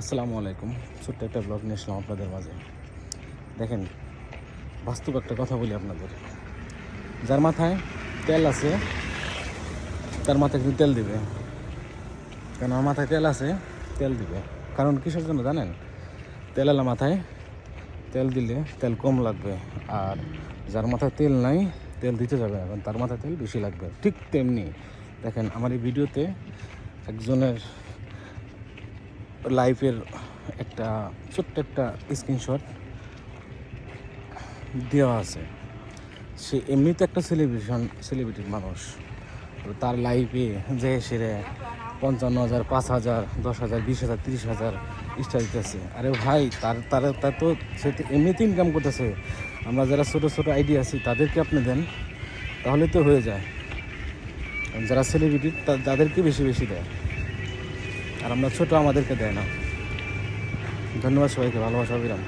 আসসালামু আলাইকুম। ছোট্ট একটা ব্লগ নিয়ে আসলাম আপনাদের মাঝে। দেখেন, বাস্তব একটা কথা বলি আপনাদের। যার মাথায় তেল আছে, তার মাথায় কিন্তু তেল দিবে। কেন আমার মাথায় তেল আছে, তেল দিবে। কারণ কিসের জন্য জানেন? তেলালা মাথায় তেল দিলে তেল কম লাগবে। আর যার মাথায় তেল নাই, তেল দিতে যাবে না। কারণ তার মাথায় তেল বেশি লাগবে। ঠিক তেমনি, দেখেন, আমার এই ভিডিওতে একজনের লাইফের একটা ছোট্ট একটা স্ক্রিনশট দেওয়া আছে। সে এমনিতে একটা সেলিব্রেশন সেলিব্রিটির মানুষ। তার লাইফে যে সেরে পঞ্চান্ন হাজার, পাঁচ হাজার, দশ হাজার, বিশ হাজার, তিরিশ হাজার স্টার দিতেছে। আরে ভাই, তার তার তার তো সে তো এমনিতে ইনকাম করতেছে। আমরা যারা ছোটো ছোটো আইডিয়া আছি, তাদেরকে আপনি দেন, তাহলে তো হয়ে যায়। যারা সেলিব্রিটি তাদেরকে বেশি বেশি দেয়। আর আমরা ছোট আমাদেরকে দেয় না। ধন্যবাদ সবাইকে ভালোবাসা অবিরাম।